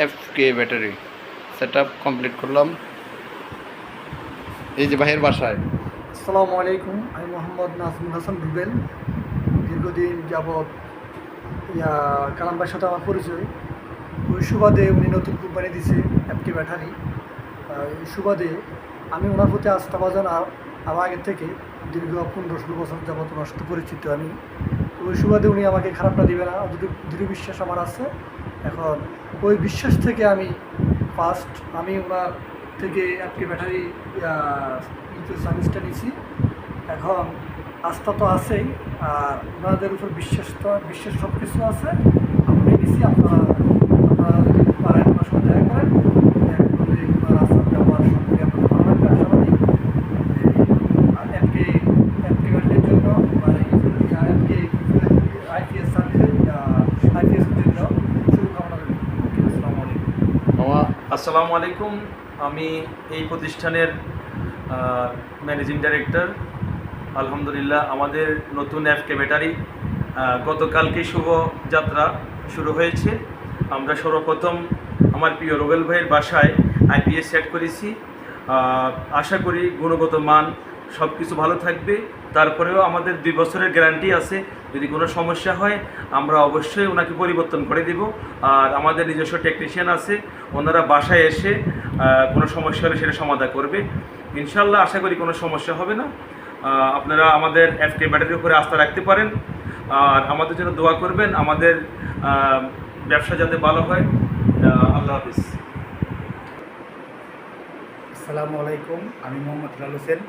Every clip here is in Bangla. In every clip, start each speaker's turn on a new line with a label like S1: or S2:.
S1: F K battery set complete করলাম। এই যে ভাইয়ের বাসায়।
S2: আসসালামু আলাইকুম, আমি মোহাম্মদ নাজমুল হাসান রুবেল। দীর্ঘদিন যাবৎ ইয়া সাথে আমার পরিচয়। ওই সুবাদে উনি নতুন কোম্পানি দিছে এমকে ব্যাটারি। এই সুবাদে আমি ওনার প্রতি আস্থা বাজান আর আগের থেকে দীর্ঘ পনেরো ষোলো বছর যাবৎ সাথে পরিচিত আমি। ওই সুবাদে উনি আমাকে খারাপটা দিবে না, দৃঢ় দৃঢ় বিশ্বাস আমার আছে। এখন ওই বিশ্বাস থেকে আমি ফার্স্ট আমি ওনার থেকে একটি ব্যাটারি সার্ভিসটা নিয়েছি। এখন আস্থা তো আছেই, আর ওনাদের উপর বিশ্বাস তো, বিশ্বাস সব কিছু আছে। আমি নিয়েছি আপনারা আপনারা আসসালামু আলাইকুম।
S3: আমি এই প্রতিষ্ঠানের ম্যানেজিং ডাইরেক্টর। আলহামদুলিল্লাহ, আমাদের নতুন অ্যাপ ব্যাটারি গতকালকে শুভ যাত্রা শুরু হয়েছে। আমরা সর্বপ্রথম আমার প্রিয় রোবেল ভাইয়ের বাসায় আইপিএস সেট করেছি। আশা করি গুণগত মান সব কিছু ভালো থাকবে। তারপরেও আমাদের দুই বছরের গ্যারান্টি আছে। যদি কোনো সমস্যা হয়, আমরা অবশ্যই ওনাকে পরিবর্তন করে দিব। আর আমাদের নিজস্ব টেকনিশিয়ান আছে, ওনারা বাসায় এসে কোনো সমস্যা হলে সেটা সমাধান করবে। ইনশাল্লাহ আশা করি কোনো সমস্যা হবে না। আপনারা আমাদের এফকে ব্যাটারির উপরে আস্থা রাখতে পারেন। আর আমাদের জন্য দোয়া করবেন, আমাদের ব্যবসা যাতে ভালো হয়। আল্লাহ হাফিজ।
S4: আসসালামু আলাইকুম, আমি মোহাম্মদ লাল হোসেন।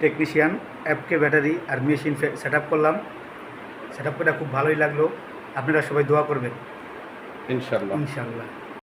S4: টেকনিশিয়ান অ্যাপকে ব্যাটারি আর মেশিন সেট আপ করলাম। সেট আপ করে খুব ভালোই লাগল। আপনারা সবাই দোয়া করবেন।
S1: ইনশাল্লাহ।
S4: ইনশাআল্লাহ